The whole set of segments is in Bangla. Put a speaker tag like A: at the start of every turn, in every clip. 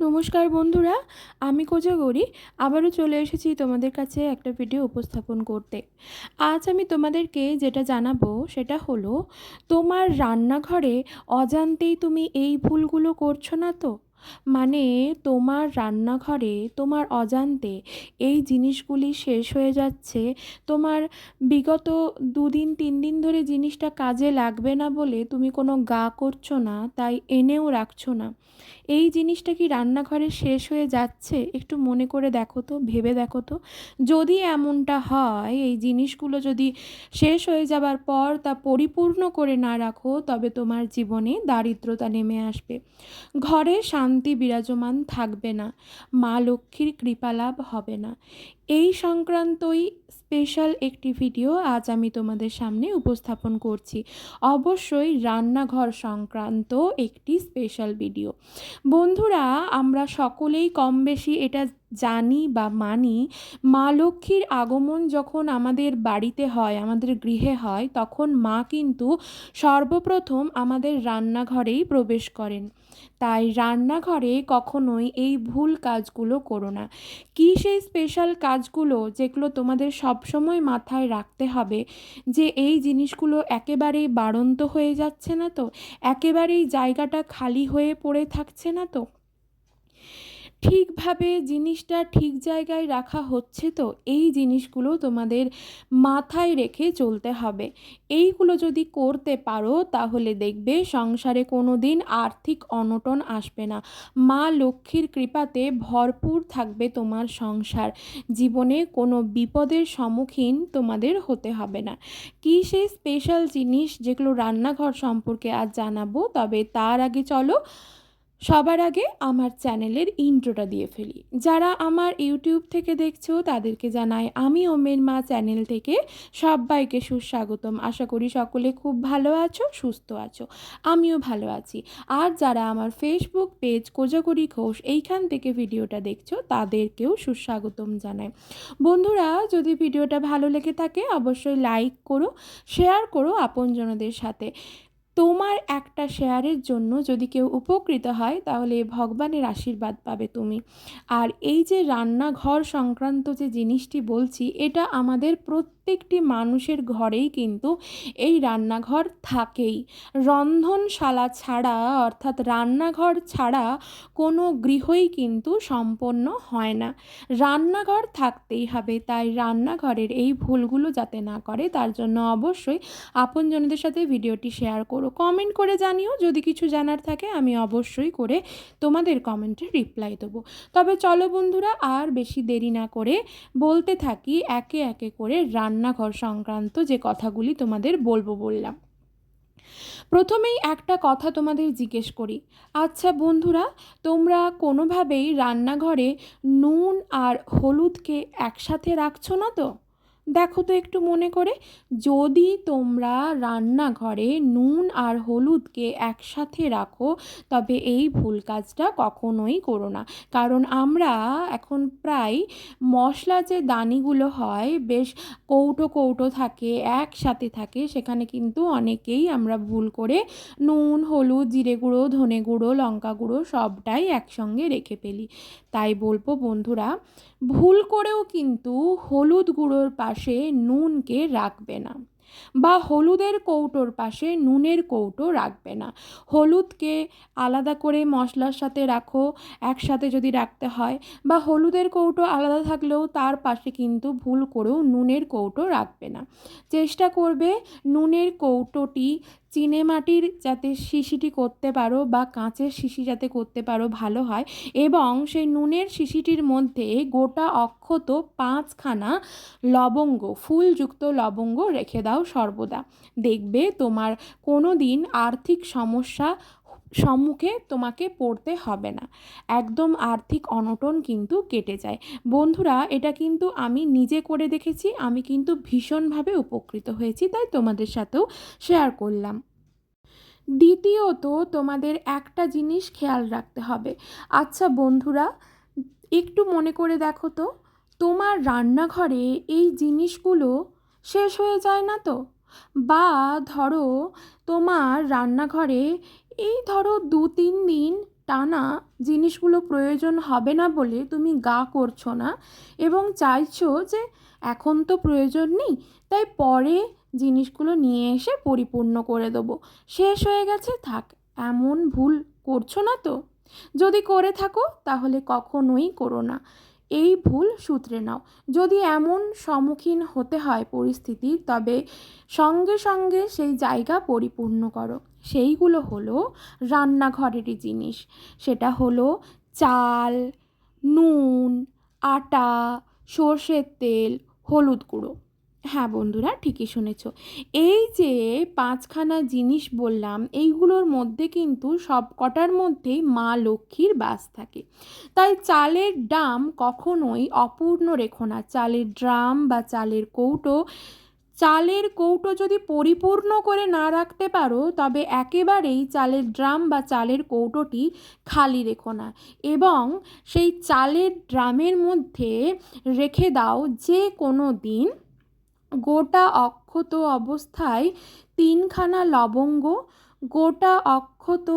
A: নমস্কার বন্ধুরা, আমি কোজাগরি আবারও চলে এসেছি তোমাদের কাছে একটা ভিডিও উপস্থাপন করতে। আজ আমি তোমাদেরকে যেটা জানাব সেটা হলো, তোমার রান্নাঘরে অজান্তেই তুমি এই ভুলগুলো করছ না তো? মানে তোমার রান্নাঘরে, তোমার অজান্তে এই জিনিসগুলি শেষ হয়ে যাচ্ছে। তোমার বিগত দুদিন তিন দিন ধরে জিনিসটা কাজে লাগবে না বলে তুমি কোনো গা করছ না, তাই এনেও রাখছো না। এই জিনিসটা কি রান্নাঘরে শেষ হয়ে যাচ্ছে? একটু মনে করে দেখো তো, ভেবে দেখো তো। যদি এমনটা হয়, এই জিনিসগুলো যদি শেষ হয়ে যাবার পর তা পরিপূর্ণ করে না রাখো, তবে তোমার জীবনে দারিদ্রতা নেমে আসবে। ঘরে শান্তি বিরাজমান থাকবে না। মা লক্ষ্মীর কৃপালাভ হবে না। এই সংক্রান্তই স্পেশাল একটি ভিডিও আজ আমি তোমাদের সামনে উপস্থাপন করছি। অবশ্যই রান্নাঘর সংক্রান্ত একটি স্পেশাল ভিডিও বন্ধুরা, আমরা সকলেই কম বেশি এটা জানি বা মানি, মা লক্ষ্মীর আগমন যখন আমাদের বাড়িতে হয়, আমাদের গৃহে হয়, তখন মা কিন্তু সর্বপ্রথম আমাদের রান্নাঘরেই প্রবেশ করেন। তাই রান্নাঘরে কখনোই এই ভুল কাজগুলো করো না। কী সেই স্পেশাল কাজগুলো যেগুলো তোমাদের সবসময় মাথায় রাখতে হবে, যে এই জিনিসগুলো একেবারেই বাড়ন্ত হয়ে যাচ্ছে না তো? একেবারেই জায়গাটা খালি হয়ে পড়ে থাকছে না তো? ঠিকভাবে জিনিসটা ঠিক জায়গায় রাখা হচ্ছে তো, এই জিনিসগুলো তোমাদের মাথায় রেখে চলতে হবে। এইগুলো যদি করতে পারো, তাহলে দেখবে সংসারে কোনো দিন আর্থিক অনটন আসবে না। মা লক্ষ্মীর কৃপাতে ভরপুর থাকবে তোমার সংসার। জীবনে কোনো বিপদের সম্মুখীন তোমাদের হতে হবে না। কী সেই স্পেশাল জিনিস যেগুলো রান্নাঘর সম্পর্কে আজ জানাব, তবে তার আগে চলো সবার আগে আমার চ্যানেলের ইন্ট্রোটা দিয়ে ফেলি। যারা আমার ইউটিউব থেকে দেখছ, তাদেরকে জানাই আমি ওমের মা চ্যানেল থেকে সবাইকে সুস্বাগতম। আশা করি সকলে খুব ভালো আছো, সুস্থ আছো। আমিও ভালো আছি। আর যারা আমার ফেসবুক পেজ কোজাগরি ঘোষ এইখান থেকে ভিডিওটা দেখছ, তাদেরকেও সুস্বাগতম জানাই। বন্ধুরা, যদি ভিডিওটা ভালো লেগে থাকে, অবশ্যই লাইক করো শেয়ার করো আপনজনদের সাথে। তোমার একটা শেয়ারের জন্য যদি কেউ উপকৃত হয়, তাহলে ভগবানের আশীর্বাদ পাবে তুমি। আর এই যে রান্নাঘর সংক্রান্ত যে জিনিসটি বলছি, এটা আমাদের প্রত্যেকটি মানুষের ঘরেই কিন্তু এই রান্নাঘর থাকেই। রন্ধনশালা ছাড়া, অর্থাৎ রান্নাঘর ছাড়া কোনো গৃহই কিন্তু সম্পন্ন হয় না। রান্নাঘর থাকতেই হবে, তাই রান্নাঘরের এই ভুলগুলো যাতে না করে, তার জন্য অবশ্যই আপনজনদের সাথে ভিডিওটি শেয়ার করো, কমেন্ট করে জানিও। যদি কিছু জানার থাকে, আমি অবশ্যই করে তোমাদের কমেন্টে রিপ্লাই দেবো। তবে চলো বন্ধুরা, আর বেশি দেরি না করে বলতে থাকি, একে একে করে রান্নাঘর সংক্রান্ত যে কথাগুলি তোমাদের বলব বললাম। প্রথমেই একটা কথা তোমাদের জিজ্ঞেস করি। আচ্ছা বন্ধুরা, তোমরা কোনোভাবেই রান্নাঘরে নুন আর হলুদকে একসাথে রাখছো না তো? দেখো তো একটু মনে করে, যদি তোমরা রান্নাঘরে নুন আর হলুদকে একসাথে রাখো, তবে এই ভুল কাজটা কখনোই করো না। কারণ আমরা এখন প্রায় মশলা যে দানিগুলো হয়, বেশ কৌটো কৌটো থাকে, একসাথে থাকে, সেখানে কিন্তু অনেকেই আমরা ভুল করে নুন, হলুদ, জিরে গুঁড়ো, ধনে গুঁড়ো, লঙ্কা গুঁড়ো সবটাই একসঙ্গে রেখে ফেলি। তাই বলব বন্ধুরা, ভুল করেও কিন্তু হলুদ গুঁড়োর পাশে নুনকে রাখবে না বা হলুদের কৌটোর পাশে নুনের কৌটো রাখবে না। হলুদকে আলাদা করে মশলার সাথে রাখো, একসাথে যদি রাখতে হয় বা হলুদের কৌটো আলাদা থাকলেও তার পাশে কিন্তু ভুল করেও নুনের কৌটো রাখবে না। চেষ্টা করবে নুনের কৌটোটি চিনে মাটির যাতে শিশিটি করতে পারো বা কাঁচের শিশি যাতে করতে পারো ভালো হয় এবং সেই নুনের শিশিটির মধ্যে গোটা অক্ষত পাঁচখানা লবঙ্গ, ফুলযুক্ত লবঙ্গ রেখে দাও সর্বদা। দেখবে তোমার কোনো দিন আর্থিক সমস্যা সম্মুখে তোমাকে পড়তে হবে না। একদম আর্থিক অনটন কিন্তু কেটে যায়। বন্ধুরা, এটা কিন্তু আমি নিজে করে দেখেছি, আমি কিন্তু ভীষণভাবে উপকৃত হয়েছি, তাই তোমাদের সাথেও শেয়ার করলাম। দ্বিতীয়ত, তোমাদের একটা জিনিস খেয়াল রাখতে হবে। আচ্ছা বন্ধুরা, একটু মনে করে দেখো তো, তোমার রান্নাঘরে এই জিনিসগুলো শেষ হয়ে যায় না তো? বা ধরো, তোমার রান্নাঘরে এই ধরো দু তিন দিন টানা জিনিসগুলো প্রয়োজন হবে না বলে তুমি গা করছ না এবং চাইছো যে এখন তো প্রয়োজন নেই, তাই পরে জিনিসগুলো নিয়ে এসে পরিপূর্ণ করে দেবো। শেষ হয়ে গেছে, থাক, এমন ভুল করছ না তো। যদি করে থাকো, তাহলে কখনোই করো না। এই ভুল সূত্রে নাও। যদি এমন সম্মুখীন হতে হয় পরিস্থিতির তবে সঙ্গে সঙ্গে সেই জায়গা পরিপূর্ণ করো। সেইগুলো হলো রান্নাঘরেরই জিনিস। সেটা হলো চাল, নুন, আটা, সর্ষের তেল, হলুদ গুঁড়ো। হ্যাঁ বন্ধুরা, ঠিকই শুনেছ। এই যে পাঁচখানা জিনিস বললাম, এইগুলোর মধ্যে কিন্তু সব কটার মধ্যেই মা লক্ষ্মীর বাস থাকে। তাই চালের ডাম কখনোই অপূর্ণ রেখো না। চালের ড্রাম বা চালের কৌটো চালের কৌটো যদি পরিপূর্ণ করে না রাখতে পারো, তবে একেবারেই চালের ড্রাম বা চালের কৌটোটি খালি রেখো না। এবং সেই চালের ড্রামের মধ্যে রেখে দাও যে কোনো দিন গোটা অক্ষত অবস্থায় তিনখানা লবঙ্গ, গোটা অক্ষত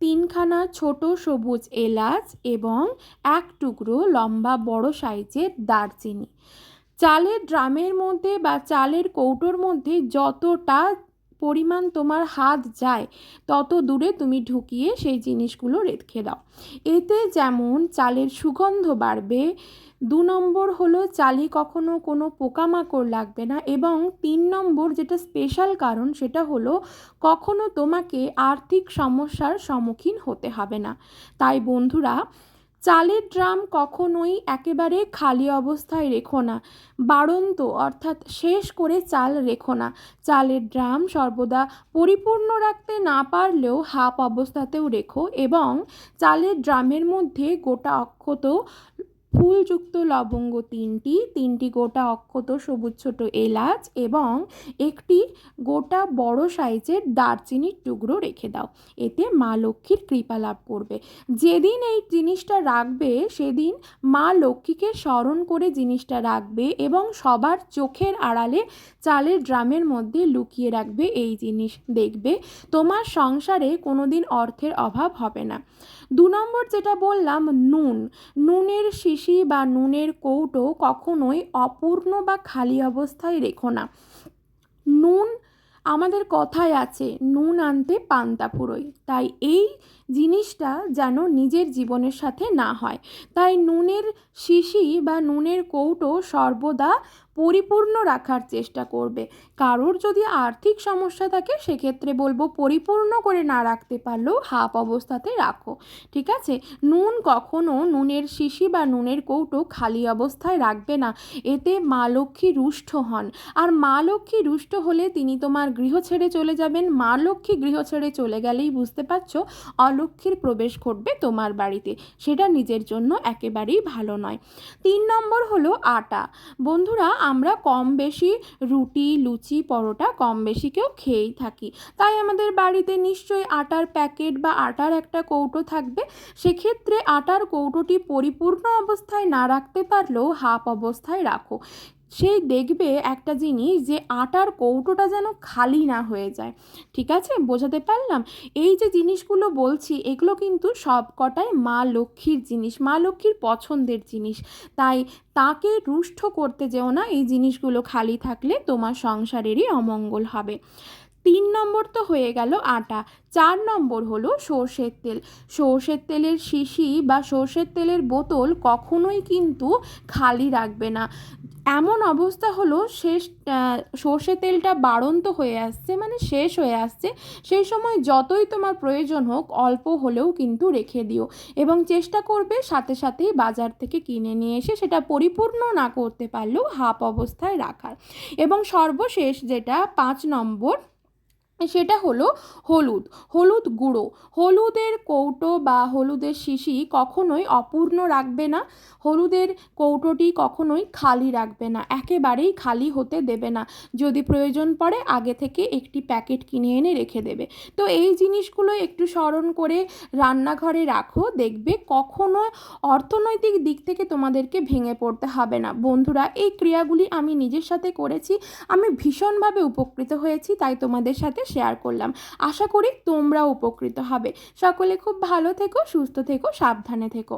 A: তিনখানা ছোট সবুজ এলাচ এবং এক টুকরো লম্বা বড় সাইজের দারচিনি। চালের ড্রামের মধ্যে বা চালের কৌটোর মধ্যে যতটা পরিমাণ তোমার হাত যায়, তত দূরে তুমি ঢুকিয়ে সেই জিনিসগুলো রেখে দাও। এতে যেমন চালের সুগন্ধ বাড়বে, দু নম্বর হলো চালে কখনো কোনো পোকামাকড় লাগবে না এবং তিন নম্বর যেটা স্পেশাল কারণ সেটা হলো কখনো তোমাকে আর্থিক সমস্যার সম্মুখীন হতে হবে না। তাই বন্ধুরা চালের ড্রাম কখনোই একেবারে খালি অবস্থায় রেখো না, বাড়ন্ত অর্থাৎ শেষ করে চাল রেখো না। চালের ড্রাম সর্বদা পরিপূর্ণ রাখতে না পারলেও হাফ অবস্থাতেও রেখো এবং চালের ড্রামের মধ্যে গোটা অক্ষত ফুলযুক্ত লবঙ্গ তিনটি তিনটি গোটা অক্ষত সবুজ ছোট এলাচ এবং একটি গোটা বড় সাইজের দারচিনির টুকরো রেখে দাও। এতে মা লক্ষ্মীর কৃপা লাভ করবে। যেদিন এই জিনিসটা রাখবে, সেদিন মা লক্ষ্মীকে স্মরণ করে জিনিসটা রাখবে এবং সবার চোখের আড়ালে চালের ড্রামের মধ্যে লুকিয়ে রাখবে এই জিনিস। দেখবে, তোমার সংসারে কোনোদিন অর্থের অভাব হবে না। দু নম্বর যেটা বললাম, নুন। নুনের শিশি বা নুনের কৌটো কখনোই অপূর্ণ বা খালি অবস্থায় রেখো না। নুন আমাদের কথায় আছে, নুন আনতে পান্তা ফুরোয় তাই এই জিনিসটা যেন নিজের জীবনের সাথে না হয়। তাই নুনের শিশি বা নুনের কৌটো সর্বদা পরিপূর্ণ রাখার চেষ্টা করবে। কারোর যদি আর্থিক সমস্যা থাকে, সেক্ষেত্রে বলব পরিপূর্ণ করে না রাখতে পারলেও হাফ অবস্থাতে রাখো, ঠিক আছে? নুন কখনো নুনের শিশি বা নুনের কৌটো খালি অবস্থায় রাখবে না। এতে মা লক্ষ্মী রুষ্ট হন। আর মা লক্ষ্মী রুষ্ট হলে তিনি তোমার গৃহ ছেড়ে চলে যাবেন। মা লক্ষ্মী গৃহ ছেড়ে চলে গেলেই বুঝতে পারছ অলক্ষ্মীর প্রবেশ ঘটবে তোমার বাড়িতে। সেটা নিজের জন্য একেবারেই ভালো নয়। তিন নম্বর হলো আটা। বন্ধুরা, আমরা কম বেশি রুটি, লুচি, পরোটা কম বেশি কেউ খেয়েই থাকি। তাই আমাদের বাড়িতে নিশ্চয়ই আটার প্যাকেট বা আটার একটা কৌটো থাকবে। সেক্ষেত্রে আটার কৌটোটি পরিপূর্ণ অবস্থায় না রাখতে পারলেও হাফ অবস্থায় রাখো। সেই দেখবে একটা জিনিস যে আটার কৌটোটা যেন খালি না হয়ে যায়। ঠিক আছে? বোঝাতে পারলাম? এই যে জিনিসগুলো বলছি, এগুলো কিন্তু সব কটাই মা লক্ষ্মীর জিনিস, মা লক্ষ্মীর পছন্দের জিনিস। তাই তাকে রুষ্ট করতে যেও না, এই জিনিসগুলো খালি থাকলে তোমার সংসারেরই অমঙ্গল হবে। তিন নম্বর তো হয়ে গেল আটা, চার নম্বর হলো সর্ষের তেল। সর্ষের তেলের শিশি বা সর্ষের তেলের বোতল কখনোই কিন্তু খালি রাখবে না। এমন অবস্থা হলো, শেষ সর্ষে তেলটা বাড়ন্ত হয়ে আসছে মানে শেষ হয়ে আসছে, সেই সময় যতই তোমার প্রয়োজন হোক, অল্প হলেও কিন্তু রেখে দিও। এবং চেষ্টা করবে সাথে সাথেই বাজার থেকে কিনে নিয়ে এসে সেটা পরিপূর্ণ না করতে পারলেও হাফ অবস্থায় রাখার। এবং সর্বশেষ যেটা, পাঁচ নম্বর সেটা হলো হলুদ হলুদ গুঁড়ো। হলুদের কৌটো বা হলুদের শিশি কখনোই অপূর্ণ রাখবে না। হলুদের কৌটোটি কখনোই খালি রাখবে না, একেবারেই খালি হতে দেবে না। যদি প্রয়োজন পড়ে আগে থেকে একটি প্যাকেট কিনে এনে রেখে দেবে। তো এই জিনিসগুলো একটু স্মরণ করে রান্নাঘরে রাখো, দেখবে কখনো অর্থনৈতিক দিক থেকে তোমাদেরকে ভেঙে পড়তে হবে না। বন্ধুরা, এই ক্রিয়াগুলি আমি নিজের সাথে করেছি। আমি ভীষণভাবে উপকৃত হয়েছি, তাই তোমাদের সাথে শেয়ার করলাম। আশা করি তোমরা উপকৃত হবে। সকলে খুব ভালো থেকো, সুস্থ থেকো, সাবধানে থেকো।